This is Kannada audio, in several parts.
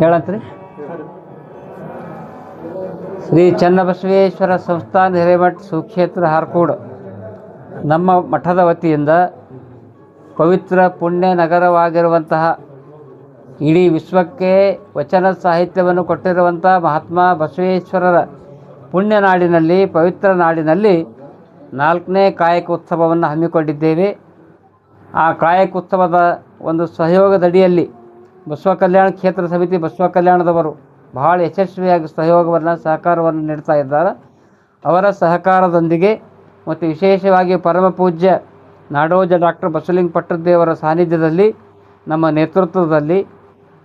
ಹೇಳತ್ರಿ. ಶ್ರೀ ಚನ್ನಬಸವೇಶ್ವರ ಸಂಸ್ಥಾನ ಹಿರೇಮಠ ಸುಕ್ಷೇತ್ರ ಹಾರ್ಕೋಡ್ ನಮ್ಮ ಮಠದ ವತಿಯಿಂದ ಪವಿತ್ರ ಪುಣ್ಯ ನಗರವಾಗಿರುವಂತಹ ಇಡೀ ವಿಶ್ವಕ್ಕೆ ವಚನ ಸಾಹಿತ್ಯವನ್ನು ಕೊಟ್ಟಿರುವಂಥ ಮಹಾತ್ಮ ಬಸವೇಶ್ವರರ ಪುಣ್ಯ ನಾಡಿನಲ್ಲಿ, ಪವಿತ್ರ ನಾಡಿನಲ್ಲಿ ನಾಲ್ಕನೇ ಕಾಯಕ ಉತ್ಸವವನ್ನು ಹಮ್ಮಿಕೊಂಡಿದ್ದೇವೆ. ಆ ಕಾಯಕ ಉತ್ಸವದ ಒಂದು ಸಹಯೋಗದಡಿಯಲ್ಲಿ ಬಸವ ಕಲ್ಯಾಣ ಕ್ಷೇತ್ರ ಸಮಿತಿ ಬಸವ ಕಲ್ಯಾಣದವರು ಬಹಳ ಯಶಸ್ವಿಯಾಗಿ ಸಹಯೋಗವನ್ನು, ಸಹಕಾರವನ್ನು ನೀಡ್ತಾ ಇದ್ದಾರೆ. ಅವರ ಸಹಕಾರದೊಂದಿಗೆ ಮತ್ತು ವಿಶೇಷವಾಗಿ ಪರಮ ಪೂಜ್ಯ ನಾಡೋಜ ಡಾಕ್ಟರ್ ಬಸವಲಿಂಗ ಪಟ್ಟದ್ದೇವರ ಸಾನ್ನಿಧ್ಯದಲ್ಲಿ ನಮ್ಮ ನೇತೃತ್ವದಲ್ಲಿ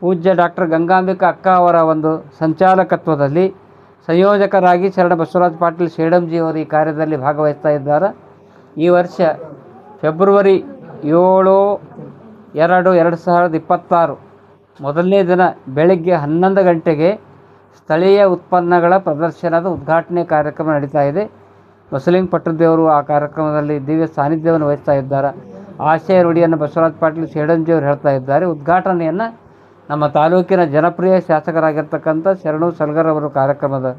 ಪೂಜ್ಯ ಡಾಕ್ಟರ್ ಗಂಗಾಂಬಿಕಾ ಅಕ್ಕ ಅವರ ಒಂದು ಸಂಚಾಲಕತ್ವದಲ್ಲಿ ಸಂಯೋಜಕರಾಗಿ ಶರಣ ಬಸವರಾಜ ಪಾಟೀಲ್ ಶೇಡಂಜಿ ಅವರು ಈ ಕಾರ್ಯದಲ್ಲಿ ಭಾಗವಹಿಸ್ತಾ ಇದ್ದಾರೆ. ಈ ವರ್ಷ ಫೆಬ್ರವರಿ ಏಳು ಎರಡು ಎರಡು ಸಾವಿರದ ಇಪ್ಪತ್ತಾರು ಮೊದಲನೇ ದಿನ ಬೆಳಗ್ಗೆ ಹನ್ನೊಂದು ಗಂಟೆಗೆ ಸ್ಥಳೀಯ ಉತ್ಪನ್ನಗಳ ಪ್ರದರ್ಶನದ ಉದ್ಘಾಟನೆ ಕಾರ್ಯಕ್ರಮ ನಡೀತಾ ಇದೆ. ಬಸಲಿಂಗ ಪಟ್ಟದೇವರು ಆ ಕಾರ್ಯಕ್ರಮದಲ್ಲಿ ದಿವ್ಯ ಸಾನ್ನಿಧ್ಯವನ್ನು ವಹಿಸ್ತಾ ಇದ್ದಾರೆ. ಆಶಯ ರೂಢಿಯನ್ನು ಬಸವರಾಜ ಪಾಟೀಲ್ ಸೇಡಂಜಿಯವರು ಹೇಳ್ತಾ ಇದ್ದಾರೆ. ಉದ್ಘಾಟನೆಯನ್ನು ನಮ್ಮ ತಾಲೂಕಿನ ಜನಪ್ರಿಯ ಶಾಸಕರಾಗಿರ್ತಕ್ಕಂಥ ಶರಣು ಸಲ್ಗರ್ ಅವರು ಕಾರ್ಯಕ್ರಮದ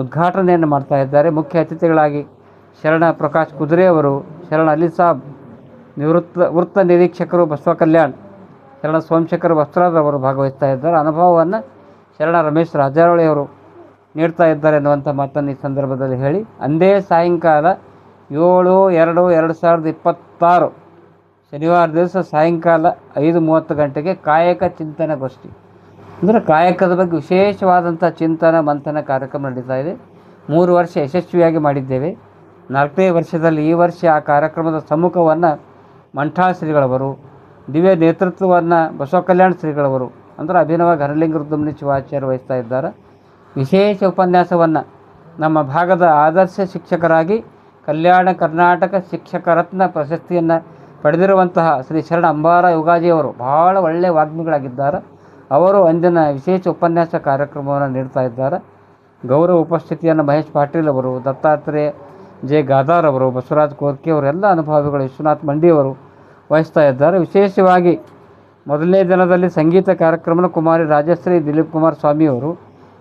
ಉದ್ಘಾಟನೆಯನ್ನು ಮಾಡ್ತಾ ಇದ್ದಾರೆ. ಮುಖ್ಯ ಅತಿಥಿಗಳಾಗಿ ಶರಣ ಪ್ರಕಾಶ್ ಕುದುರೆ ಅವರು, ಶರಣ ಅಲಿ ಸಾಬ್, ನಿವೃತ್ತ, ವೃತ್ತ ನಿರೀಕ್ಷಕರು ಬಸವ ಕಲ್ಯಾಣ್ ಶರಣ ಸೋಮಶೇಖರ್ ವಸ್ತ್ರಾದ್ ಅವರು ಭಾಗವಹಿಸ್ತಾ ಇದ್ದಾರೆ. ಅನುಭವವನ್ನು ಶರಣ ರಮೇಶ್ ರಾಜಾರೊಳಿ ಅವರು ನೀಡ್ತಾ ಇದ್ದಾರೆ ಎನ್ನುವಂಥ ಮಾತನ್ನು ಈ ಸಂದರ್ಭದಲ್ಲಿ ಹೇಳಿ. ಅಂದೇ ಸಾಯಂಕಾಲ ಏಳು, ಎರಡು ಎರಡು ಸಾವಿರದ ಇಪ್ಪತ್ತಾರು ಶನಿವಾರ ದಿವಸ ಸಾಯಂಕಾಲ ಐದು ಮೂವತ್ತು ಗಂಟೆಗೆ ಕಾಯಕ ಚಿಂತನಗೋಷ್ಠಿ ಅಂದರೆ ಕಾಯಕದ ಬಗ್ಗೆ ವಿಶೇಷವಾದಂಥ ಚಿಂತನ, ಮಂಥನ ಕಾರ್ಯಕ್ರಮ ನಡೀತಾ ಇದೆ. ಮೂರು ವರ್ಷ ಯಶಸ್ವಿಯಾಗಿ ಮಾಡಿದ್ದೇವೆ. ನಾಲ್ಕನೇ ವರ್ಷದಲ್ಲಿ ಈ ವರ್ಷ ಆ ಕಾರ್ಯಕ್ರಮದ ಸಮ್ಮುಖವನ್ನು ಮಂಠಾ ಶ್ರೀಗಳವರು ದಿವ್ಯ ನೇತೃತ್ವವನ್ನು ಬಸವ ಕಲ್ಯಾಣ ಶ್ರೀಗಳವರು ಅಂದರೆ ಅಭಿನವ ಘನಲಿಂಗ ರುದ್ರಮುನಿ ಶಿವಾಚಾರ್ಯ ವಹಿಸ್ತಾ ಇದ್ದಾರೆ. ವಿಶೇಷ ಉಪನ್ಯಾಸವನ್ನು ನಮ್ಮ ಭಾಗದ ಆದರ್ಶ ಶಿಕ್ಷಕರಾಗಿ ಕಲ್ಯಾಣ ಕರ್ನಾಟಕ ಶಿಕ್ಷಕ ರತ್ನ ಪ್ರಶಸ್ತಿಯನ್ನು ಪಡೆದಿರುವಂತಹ ಶ್ರೀ ಶರಣ ಅಂಬಾರ ಯುಗಾಜಿಯವರು ಬಹಳ ಒಳ್ಳೆಯ ವಾಗ್ಮಿಗಳಾಗಿದ್ದಾರೆ. ಅವರು ಅಂದಿನ ವಿಶೇಷ ಉಪನ್ಯಾಸ ಕಾರ್ಯಕ್ರಮವನ್ನು ನೀಡ್ತಾ ಇದ್ದಾರೆ. ಗೌರವ ಉಪಸ್ಥಿತಿಯನ್ನು ಮಹೇಶ್ ಪಾಟೀಲ್ ಅವರು, ದತ್ತಾತ್ರೇಯ ಜೆ ಗಾದಾರ್ ಅವರು, ಬಸವರಾಜ್ ಕೋರ್ಕೆ ಅವರು, ಎಲ್ಲ ಅನುಭವಿಗಳು, ವಿಶ್ವನಾಥ್ ಮಂಡಿಯವರು ವಹಿಸ್ತಾ ಇದ್ದಾರೆ. ವಿಶೇಷವಾಗಿ ಮೊದಲನೇ ದಿನದಲ್ಲಿ ಸಂಗೀತ ಕಾರ್ಯಕ್ರಮ ಕುಮಾರಿ ರಾಜಶ್ರೀ ದಿಲೀಪ್ ಕುಮಾರ್ ಸ್ವಾಮಿಯವರು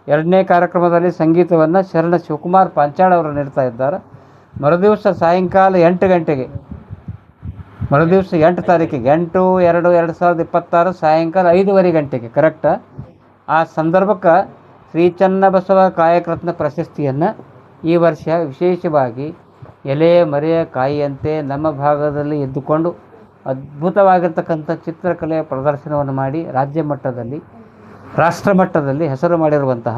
ಎರಡನೇ ಕಾರ್ಯಕ್ರಮದಲ್ಲಿ ಸಂಗೀತವನ್ನು ಶರಣ ಶಿವಕುಮಾರ್ ಪಾಂಚಾಳ್ ಅವರು ನೀಡ್ತಾ ಇದ್ದಾರೆ. ಮರುದಿವಸ ಸಾಯಂಕಾಲ ಎಂಟು ಗಂಟೆಗೆ, ಮರುದಿವಸ ಎಂಟು ತಾರೀಕಿಗೆ, ಎಂಟು, ಎರಡು ಎರಡು ಸಾವಿರದ ಇಪ್ಪತ್ತಾರು ಸಾಯಂಕಾಲ ಐದೂವರೆ ಗಂಟೆಗೆ ಕರೆಕ್ಟ ಆ? ಸಂದರ್ಭಕ್ಕೆ ಶ್ರೀ ಚನ್ನಬಸವ ಕಾಯಕರತ್ನ ಪ್ರಶಸ್ತಿಯನ್ನು ಈ ವರ್ಷ ವಿಶೇಷವಾಗಿ ಎಲೆ, ಮರೆಯ ಕಾಯಿಯಂತೆ ನಮ್ಮ ಭಾಗದಲ್ಲಿ ಎದ್ದುಕೊಂಡು ಅದ್ಭುತವಾಗಿರ್ತಕ್ಕಂಥ ಚಿತ್ರಕಲೆಯ ಪ್ರದರ್ಶನವನ್ನು ಮಾಡಿ ರಾಜ್ಯ ಮಟ್ಟದಲ್ಲಿ, ರಾಷ್ಟ್ರ ಮಟ್ಟದಲ್ಲಿ ಹೆಸರು ಮಾಡಿರುವಂತಹ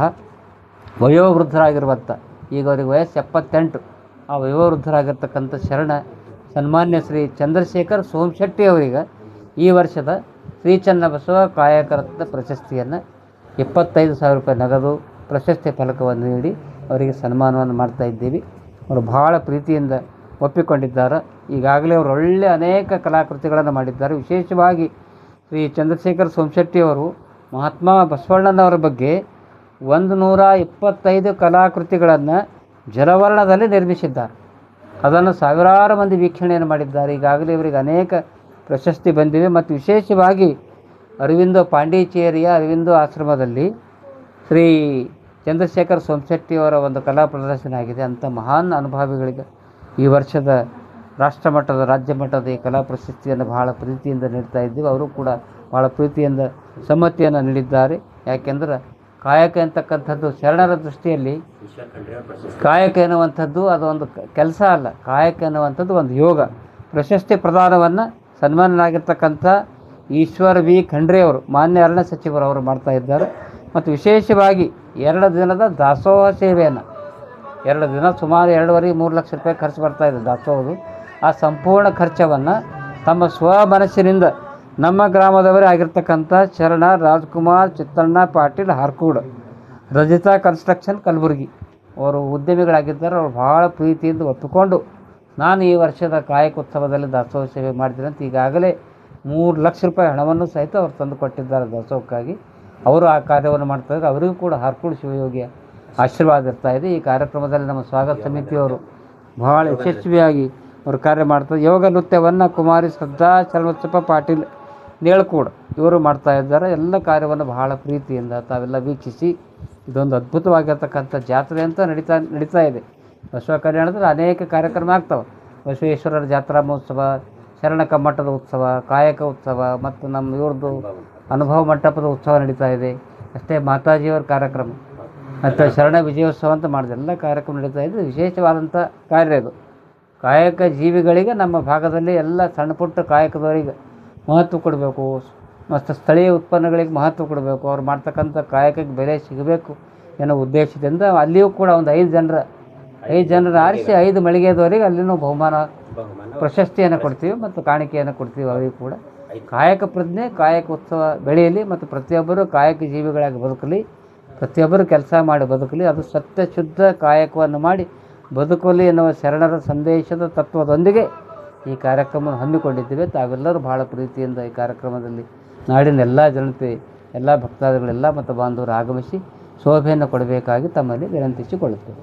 ವಯೋವೃದ್ಧರಾಗಿರುವಂಥ, ಈಗ ಅವರಿಗೆ ವಯಸ್ಸು ಎಪ್ಪತ್ತೆಂಟು, ಆ ವಯೋವೃದ್ಧರಾಗಿರ್ತಕ್ಕಂಥ ಶರಣ ಸನ್ಮಾನ್ಯ ಶ್ರೀ ಚಂದ್ರಶೇಖರ್ ಸೋಮಶೆಟ್ಟಿ ಅವರಿಗೆ ಈ ವರ್ಷದ ಶ್ರೀ ಚನ್ನಬಸವ ಕಾಯಕರತ್ನ ಪ್ರಶಸ್ತಿಯನ್ನು ಇಪ್ಪತ್ತೈದು ಸಾವಿರ ರೂಪಾಯಿ ನಗದು ಪ್ರಶಸ್ತಿ ಫಲಕವನ್ನು ನೀಡಿ ಅವರಿಗೆ ಸನ್ಮಾನವನ್ನು ಮಾಡ್ತಾ ಇದ್ದೀವಿ. ಅವರು ಭಾಳ ಪ್ರೀತಿಯಿಂದ ಒಪ್ಪಿಕೊಂಡಿದ್ದಾರೆ. ಈಗಾಗಲೇ ಅವರು ಒಳ್ಳೆಯ ಅನೇಕ ಕಲಾಕೃತಿಗಳನ್ನು ಮಾಡಿದ್ದಾರೆ. ವಿಶೇಷವಾಗಿ ಶ್ರೀ ಚಂದ್ರಶೇಖರ್ ಸೋಮಶೆಟ್ಟಿಯವರು ಮಹಾತ್ಮ ಬಸವಣ್ಣನವರ ಬಗ್ಗೆ ಒಂದು ನೂರ ಇಪ್ಪತ್ತೈದು ಕಲಾಕೃತಿಗಳನ್ನು ಜಲವರ್ಣದಲ್ಲಿ ನಿರ್ಮಿಸಿದ್ದಾರೆ. ಅದನ್ನು ಸಾವಿರಾರು ಮಂದಿ ವೀಕ್ಷಣೆಯನ್ನು ಮಾಡಿದ್ದಾರೆ. ಈಗಾಗಲೇ ಇವರಿಗೆ ಅನೇಕ ಪ್ರಶಸ್ತಿ ಬಂದಿವೆ. ಮತ್ತು ವಿಶೇಷವಾಗಿ ಅರವಿಂದ ಪಾಂಡಿಚೇರಿಯ ಅರವಿಂದ ಆಶ್ರಮದಲ್ಲಿ ಶ್ರೀ ಚಂದ್ರಶೇಖರ್ ಸೋಮಶೆಟ್ಟಿಯವರ ಒಂದು ಕಲಾ ಪ್ರದರ್ಶನ ಆಗಿದೆ. ಅಂಥ ಮಹಾನ್ ಅನುಭವಿಗಳಿಗೆ ಈ ವರ್ಷದ ರಾಷ್ಟ್ರ ಮಟ್ಟದ ರಾಜ್ಯ ಮಟ್ಟದ ಈ ಕಲಾ ಪ್ರಶಸ್ತಿಯನ್ನು ಬಹಳ ಪ್ರೀತಿಯಿಂದ ನೀಡ್ತಾ ಇದ್ದೀವಿ. ಅವರು ಕೂಡ ಭಾಳ ಪ್ರೀತಿಯಿಂದ ಸಮ್ಮತಿಯನ್ನು ನೀಡಿದ್ದಾರೆ. ಯಾಕೆಂದ್ರೆ ಕಾಯಕ ಅಂತಕ್ಕಂಥದ್ದು ಶರಣರ ದೃಷ್ಟಿಯಲ್ಲಿ ಕಾಯಕ ಎನ್ನುವಂಥದ್ದು ಅದೊಂದು ಕೆಲಸ ಅಲ್ಲ. ಕಾಯಕ ಎನ್ನುವಂಥದ್ದು ಒಂದು ಯೋಗ. ಪ್ರಶಸ್ತಿ ಪ್ರದಾನವನ್ನು ಸನ್ಮಾನನಾಗಿರ್ತಕ್ಕಂಥ ಈಶ್ವರ್ ವಿ ಖಂಡ್ರೆ ಅವರು, ಮಾನ್ಯ ಅರಣ್ಯ ಸಚಿವರು ಅವರು ಮಾಡ್ತಾ ಇದ್ದಾರೆ. ಮತ್ತು ವಿಶೇಷವಾಗಿ ಎರಡು ದಿನದ ದಾಸೋಹ ಸೇವೆಯನ್ನು ಎರಡು ದಿನ ಸುಮಾರು ಎರಡೂವರೆ, ಮೂರು ಲಕ್ಷ ರೂಪಾಯಿ ಖರ್ಚು ಬರ್ತಾ ಇದೆ ದಾಸೋಹದು. ಆ ಸಂಪೂರ್ಣ ಖರ್ಚವನ್ನು ತಮ್ಮ ಸ್ವ ಮನಸ್ಸಿನಿಂದ ನಮ್ಮ ಗ್ರಾಮದವರೇ ಆಗಿರ್ತಕ್ಕಂಥ ಶರಣ, ರಾಜ್ಕುಮಾರ್, ಚಿತ್ತಣ್ಣ, ಪಾಟೀಲ್, ಹಾರ್ಕೂಡ್, ರಜಿತಾ ಕನ್ಸ್ಟ್ರಕ್ಷನ್, ಕಲಬುರಗಿ. ಅವರು ಉದ್ಯಮಿಗಳಾಗಿದ್ದಾರೆ. ಅವರು ಭಾಳ ಪ್ರೀತಿಯಿಂದ ಒಪ್ಪಿಕೊಂಡು ನಾನು ಈ ವರ್ಷದ ಕಾಯಕೋತ್ಸವದಲ್ಲಿ ದಾಸೋಹ ಸೇವೆ ಮಾಡಿದ್ದೀನಿ ಅಂತ ಈಗಾಗಲೇ ಮೂರು ಲಕ್ಷ ರೂಪಾಯಿ ಹಣವನ್ನು ಸಹಿತ ಅವರು ತಂದು ಕೊಟ್ಟಿದ್ದಾರೆ ದಾಸೋಹಕ್ಕಾಗಿ. ಅವರು ಆ ಕಾರ್ಯವನ್ನು ಮಾಡ್ತಾಯಿದ್ರು ಅವರಿಗೂ ಕೂಡ ಹಾರ್ಕೂಡ್ ಶಿವಯೋಗಿಯ ಆಶೀರ್ವಾದ ಇರ್ತಾ ಇದೆ. ಈ ಕಾರ್ಯಕ್ರಮದಲ್ಲಿ ನಮ್ಮ ಸ್ವಾಗತ ಸಮಿತಿಯವರು ಬಹಳ ಯಶಸ್ವಿಯಾಗಿ ಅವರು ಕಾರ್ಯ ಮಾಡ್ತಾರೆ. ಯೋಗ ನೃತ್ಯವನ್ನು ಕುಮಾರಿ ಶ್ರದ್ಧಾ ಚಲಮಚ್ಚಪ್ಪ ಪಾಟೀಲ್ ನೇಳ್ಕೂಡ್ ಇವರು ಮಾಡ್ತಾ ಇದ್ದಾರೆ. ಎಲ್ಲ ಕಾರ್ಯವನ್ನು ಬಹಳ ಪ್ರೀತಿಯಿಂದ ತಾವೆಲ್ಲ ವೀಕ್ಷಿಸಿ ಇದೊಂದು ಅದ್ಭುತವಾಗಿರ್ತಕ್ಕಂಥ ಜಾತ್ರೆ ಅಂತ ನಡೀತಾ ನಡೀತಾ ಇದೆ. ಬಸವ ಕಲ್ಯಾಣದಲ್ಲಿ ಅನೇಕ ಕಾರ್ಯಕ್ರಮ ಆಗ್ತವೆ. ಬಸವೇಶ್ವರರ ಜಾತ್ರಾ ಮಹೋತ್ಸವ ಶರಣ ಕಮ್ಮಟದ ಉತ್ಸವ, ಕಾಯಕ ಉತ್ಸವ ಮತ್ತು ನಮ್ಮ ಇವ್ರದ್ದು ಅನುಭವ ಮಂಟಪದ ಉತ್ಸವ ನಡೀತಾ ಇದೆ. ಅಷ್ಟೇ ಮಾತಾಜಿಯವರ ಕಾರ್ಯಕ್ರಮ. ಮತ್ತು ಶರಣ ವಿಜಯೋತ್ಸವ ಅಂತ ಮಾಡಿದೆ ಎಲ್ಲ ಕಾರ್ಯಕ್ರಮ ನಡೀತಾ ಇದ್ದು ವಿಶೇಷವಾದಂಥ ಕಾರ್ಯ ಇದು. ಕಾಯಕ ಜೀವಿಗಳಿಗೆ ನಮ್ಮ ಭಾಗದಲ್ಲಿ ಎಲ್ಲ ಸಣ್ಣ ಪುಟ್ಟ ಕಾಯಕದವರಿಗೆ ಮಹತ್ವ ಕೊಡಬೇಕು. ಮತ್ತು ಸ್ಥಳೀಯ ಉತ್ಪನ್ನಗಳಿಗೆ ಮಹತ್ವ ಕೊಡಬೇಕು. ಅವ್ರು ಮಾಡ್ತಕ್ಕಂಥ ಕಾಯಕಕ್ಕೆ ಬೆಲೆ ಸಿಗಬೇಕು ಅನ್ನೋ ಉದ್ದೇಶದಿಂದ ಅಲ್ಲಿಯೂ ಕೂಡ ಒಂದು ಐದು ಜನರ ಐದು ಜನರ ಆರಿಸಿ ಐದು ಮಳಿಗೆದವರಿಗೆ ಅಲ್ಲಿನೂ ಬಹುಮಾನ. ಪ್ರಶಸ್ತಿಯನ್ನು ಕೊಡ್ತೀವಿ ಮತ್ತು ಕಾಣಿಕೆಯನ್ನು ಕೊಡ್ತೀವಿ ಅವರಿಗೆ ಕೂಡ. ಕಾಯಕ ಪ್ರಜ್ಞೆ ಕಾಯಕ ಉತ್ಸವ ಬೆಳೆಯಲಿ ಮತ್ತು ಪ್ರತಿಯೊಬ್ಬರು ಕಾಯಕ ಜೀವಿಗಳಾಗಿ ಬದುಕಲಿ. ಪ್ರತಿಯೊಬ್ಬರು ಕೆಲಸ ಮಾಡಿ ಬದುಕಲಿ, ಅದು ಸತ್ಯ ಶುದ್ಧ ಕಾಯಕವನ್ನು ಮಾಡಿ ಬದುಕಲಿ ಎನ್ನುವ ಶರಣರ ಸಂದೇಶದ ತತ್ವದೊಂದಿಗೆ ಈ ಕಾರ್ಯಕ್ರಮವನ್ನು ಹಮ್ಮಿಕೊಂಡಿದ್ದೇವೆ. ತಾವೆಲ್ಲರೂ ಬಹಳ ಪ್ರೀತಿಯಿಂದ ಈ ಕಾರ್ಯಕ್ರಮದಲ್ಲಿ ನಾಡಿನ ಎಲ್ಲ ಜನತೆ, ಎಲ್ಲ ಭಕ್ತಾದಿಗಳೆಲ್ಲ ಮತ್ತು ಬಾಂಧವರು ಆಗಮಿಸಿ ಶೋಭೆಯನ್ನು ಕೊಡಬೇಕಾಗಿ ತಮ್ಮಲ್ಲಿ ವಿನಂತಿಸಿಕೊಳ್ಳುತ್ತೇವೆ.